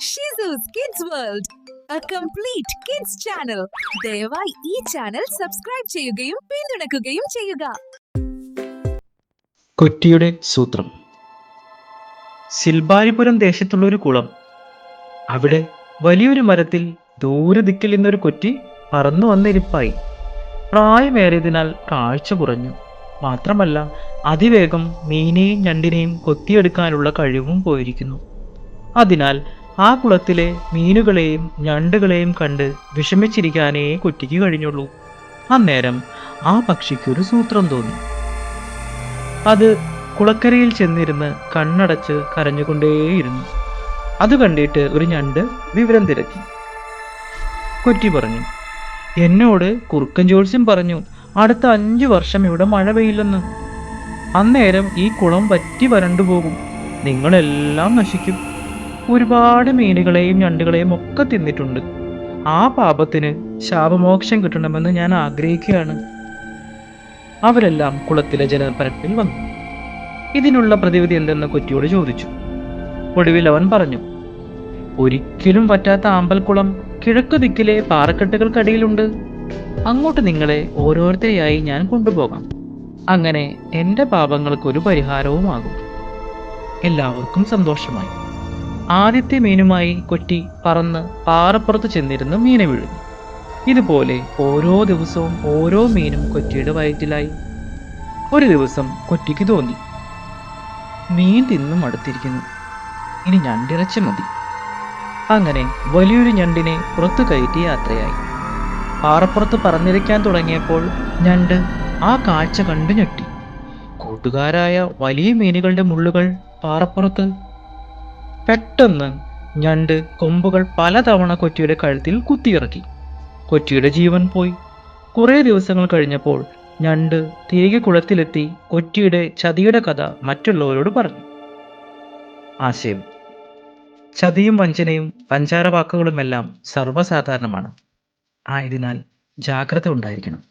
ഷിസൂസ് kids world a complete kids channel ദയവായി ഈ channel subscribe ചെയ്യുകയും പിന്തുണക്കുകയും ചെയ്യുക. കുറ്റിയുടെ സൂത്രം. സിൽബാരിപുരം ദേശത്തുള്ള ഒരു കുളം. അവിടെ വലിയൊരു മരത്തിൽ ദൂരെ ദിക്കിൽ നിന്നൊരു കുറ്റി പറന്നു വന്നിരിപ്പായി. പ്രായമേറിയതിനാൽ കാഴ്ച കുറഞ്ഞു. മാത്രമല്ല അതിവേഗം മീനെയും ഞണ്ടിനെയും കൊത്തിയെടുക്കാനുള്ള കഴിവും പോയിരിക്കുന്നു. അതിനാൽ ആ കുളത്തിലെ മീനുകളെയും ഞണ്ടുകളെയും കണ്ട് വിഷമിച്ചിരിക്കാനേ കുറ്റിക്ക് കഴിഞ്ഞുള്ളൂ. അന്നേരം ആ പക്ഷിക്കൊരു സൂത്രം തോന്നി. അത് കുളക്കരയിൽ ചെന്നിരുന്ന് കണ്ണടച്ച് കരഞ്ഞുകൊണ്ടേയിരുന്നു. അത് കണ്ടിട്ട് ഒരു ഞണ്ട് വിവരം തിരക്കി. കുറ്റി പറഞ്ഞു എന്നോട് കുറുക്കൻ ജോത്സ്യം പറഞ്ഞു അടുത്ത അഞ്ചു വർഷം ഇവിടെ മഴ പെയ്യില്ലെന്ന്. അന്നേരം ഈ കുളം വറ്റി വരണ്ടു പോകും നിങ്ങളെല്ലാം നശിക്കും. ഒരുപാട് മീനുകളെയും ഞണ്ടുകളെയും ഒക്കെ തിന്നിട്ടുണ്ട്. ആ പാപത്തിന് ശാപമോക്ഷം കിട്ടണമെന്ന് ഞാൻ ആഗ്രഹിക്കുകയാണ്. അവരെല്ലാം കുളത്തിലെ ജലപരപ്പിൽ വന്നു. ഇതിനുള്ള പ്രതിവിധി എന്തെന്ന് കൊറ്റിയോട് ചോദിച്ചു. ഒടുവിൽ അവൻ പറഞ്ഞു ഒരിക്കലും പറ്റാത്ത ആമ്പൽക്കുളം കിഴക്ക് ദിക്കിലെ പാറക്കെട്ടുകൾക്കടിയിലുണ്ട്. അങ്ങോട്ട് നിങ്ങളെ ഓരോരുത്തരെയായി ഞാൻ കൊണ്ടുപോകാം. അങ്ങനെ എന്റെ പാപങ്ങൾക്കൊരു പരിഹാരവുമാകും. എല്ലാവർക്കും സന്തോഷമായി. ആദ്യത്തെ മീനുമായി കൊറ്റി പറന്ന് പാറപ്പുറത്ത് ചെന്നിരുന്ന് മീനെ വിഴുങ്ങി. ഇതുപോലെ ഓരോ ദിവസവും ഓരോ മീനും കൊറ്റിയുടെ വയറ്റിലായി. ഒരു ദിവസം കൊറ്റിക്ക് തോന്നി. മീൻ തിന്നും അടുത്തിരിക്കുന്നു ഇനി ഞണ്ടിറച്ച മതി. അങ്ങനെ വലിയൊരു ഞണ്ടിനെ പുറത്തു കയറ്റി യാത്രയായി. പാറപ്പുറത്ത് പറന്നിരിക്കാൻ തുടങ്ങിയപ്പോൾ ഞണ്ട് ആ കാഴ്ച കണ്ടു ഞെട്ടി. കൂട്ടുകാരായ വലിയ മീനുകളുടെ മുള്ളുകൾ പാറപ്പുറത്ത് പെട്ടെന്ന് ഞണ്ട് കൊമ്പുകൾ പലതവണ കൊറ്റിയുടെ കഴുത്തിൽ കുത്തിയിറക്കി. കൊറ്റിയുടെ ജീവൻ പോയി. കുറേ ദിവസങ്ങൾ കഴിഞ്ഞപ്പോൾ ഞണ്ട് തിരികെ കുളത്തിലെത്തി കൊറ്റിയുടെ ചതിയുടെ കഥ മറ്റുള്ളവരോട് പറഞ്ഞു. ആശയം. ചതിയും വഞ്ചനയും പഞ്ചാര വാക്കുകളുമെല്ലാം സർവസാധാരണമാണ്. ആയതിനാൽ ജാഗ്രത ഉണ്ടായിരിക്കണം.